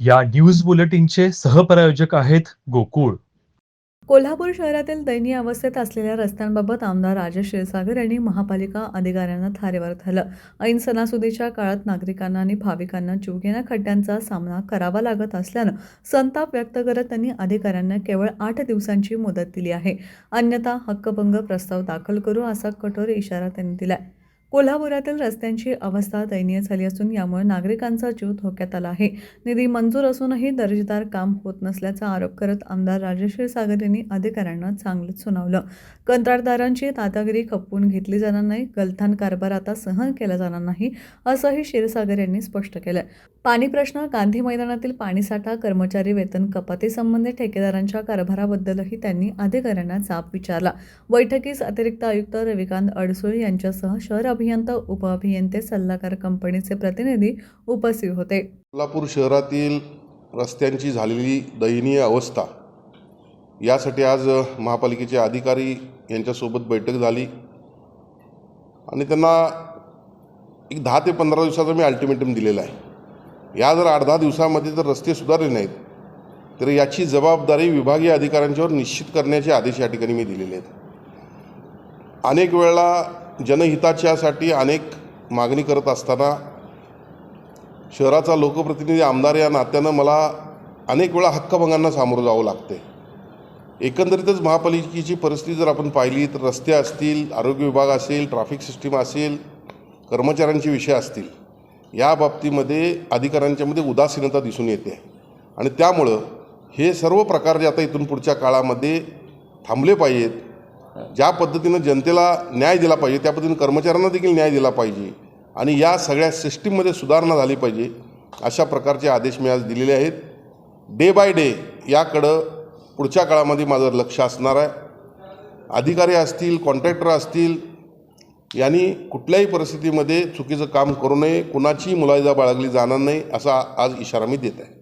या न्यूज बुलेटिनचे सहप्रायोजक आहेत गोकुळ. कोल्हापूर शहरातील दयनीय अवस्थेत असलेल्या रस्त्यांबाबत आमदार राजेश क्षीरसागर यांनी महापालिका अधिकाऱ्यांना थारेवर धरलं. ऐन सणासुदीच्या काळात नागरिकांना आणि भाविकांना जीवघेण्या खड्ड्यांचा सामना करावा लागत असल्यानं संताप व्यक्त करत त्यांनी अधिकाऱ्यांना केवळ आठ दिवसांची मुदत दिली आहे. अन्यथा हक्कभंग प्रस्ताव दाखल करू असा कठोर इशारा त्यांनी दिलाय. कोल्हापुरातील रस्त्यांची अवस्था दयनीय झाली असून यामुळे नागरिकांचा जीव धोक्यात आला आहे. निधी मंजूर असूनही दर्जेदार काम होत नसल्याचा आरोप करत आमदार राजेश सागर यांनी अधिकाऱ्यांना चांगलंच सुनावलं. कंत्राटदारांची दादागिरी खपवून घेतली जाणार नाही गलथान कारभार आता सहन केला जाणार नाही असंही क्षीरसागर यांनी स्पष्ट केलं पाणी प्रश्न गांधी मैदानातील पाणीसाठा कर्मचारी वेतन कपातीसंबंधी ठेकेदारांच्या कारभाराबद्दलही त्यांनी अधिकाऱ्यांना जाब विचारला. बैठकीस अतिरिक्त आयुक्त रविकांत अडसूळ यांच्यासह शहर अभियंता उपअभियंते सल्लागार कंपनीचे प्रतिनिधी उपस्थित होते. कोल्हापूर शहरातील रस्त्यांची झालेली दयनीय अवस्था यासाठी आज महापालिकेचे अधिकारी यांच्यासोबत बैठक झाली. आणि त्यांना एक दहा ते पंधरा दिवसाचा मी अल्टिमेटम दिलेला आहे. या जर आठ दहा दिवसामध्ये जर रस्ते सुधारले नाहीत तर याची जबाबदारी विभागीय अधिकाऱ्यांच्यावर निश्चित करण्याचे आदेश या ठिकाणी मी दिलेले आहेत. अनेक वेळा जनहिताच्यासाठी अनेक मागणी करत असताना शहराचा लोकप्रतिनिधी आमदार या नात्यानं मला अनेक वेळा हक्कभंगांना सामोरं जावं लागते एकंदरीतच महापालिकेची परिस्थिती जर आपण पाहिली तर रस्ते असतील आरोग्य विभाग असेल ट्रॅफिक सिस्टीम असेल कर्मचाऱ्यांचे विषय असतील या बाबतीमध्ये अधिकाऱ्यांच्यामध्ये उदासीनता दिसून येते. आणि त्यामुळं हे सर्व प्रकार जे आता इथून पुढच्या काळामध्ये थांबले पाहिजेत ज्या पद्धतीनं जनतेला न्याय दिला पाहिजे त्या पद्धतीनं कर्मचाऱ्यांना देखील न्याय दिला पाहिजे आणि या सगळ्या सिस्टीममध्ये सुधारणा झाली पाहिजे अशा प्रकारचे आदेश मी आज दिलेले आहेत. डे बाय डे याकडं पुढच्या काळामध्ये माझं लक्ष असणार आहे. अधिकारी असतील कॉन्ट्रॅक्टर असतील यांनी कुठल्याही परिस्थितीमध्ये चुकीचं काम करू नये कुणाचीही मुलायजा बाळगली जाणार नाही असा आज इशारा मी देत आहे.